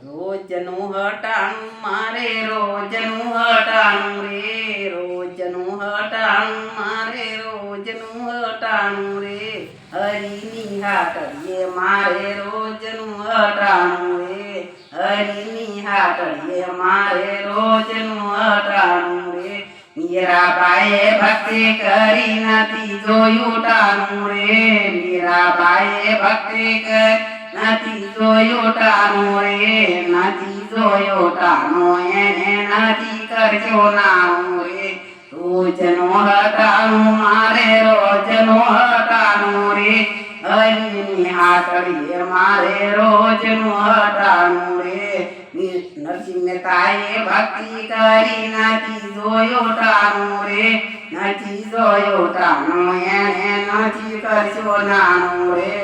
રોજનું હટાણું મારે રોજનું હટાણું રે રોજનું હટાણું મારે રોજનું હટાણું રે હરિની હાટડીએ મારે રોજનું હટાણું રે હરિની હાટડીએ મારે રોજનું હટાણું રે મીરાબાએ ભક્તિ કરી નથી જોયું ટાણું રે મીરાબાએ ભક્તિ કરી નથી જોયો ટાણો રે નથી જોયો ટાણો એને નથી કરજો નાણો રે તું જનો હટાણું એની હાથડી એ મારે રોજ નું હટાન લે નિસિમતા એ ભક્તિ કરી નાખી જોયો તારું રે નાથી જોયો તાન એને નથી કરશો નાનો રે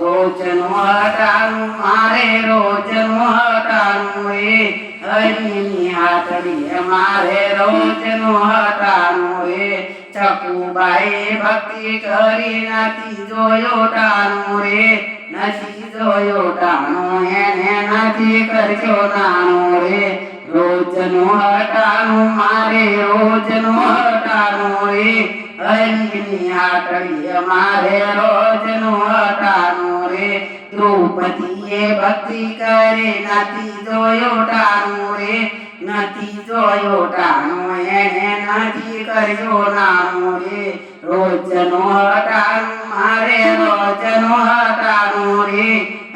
રોજ નું હટાન મારે રોજ નું હટાન એની હાથડી એ મારે રોજ નું હટાન ચકુબાએ ભક્તિ કરી નથી જોયો ટાણો રે નથી જોયો ટાણો એને નથી કર્યો નાનો રે રોજનો હટાણો મારે રોજનો હટાણો રે હરિની આટલી મારે રોજનો હટાણો રે દ્રૌપદીએ ભક્તિ કરી નથી જોયો ટાણો રે नती जोयो टानो एने नती करियो नानो रे रोज नो हटान मारे रोज नो हटानो अरे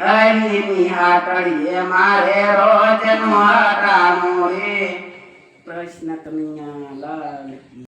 हरि निहा टड़िए मारे रोज नो हटानो रे प्रश्न कन्या लाल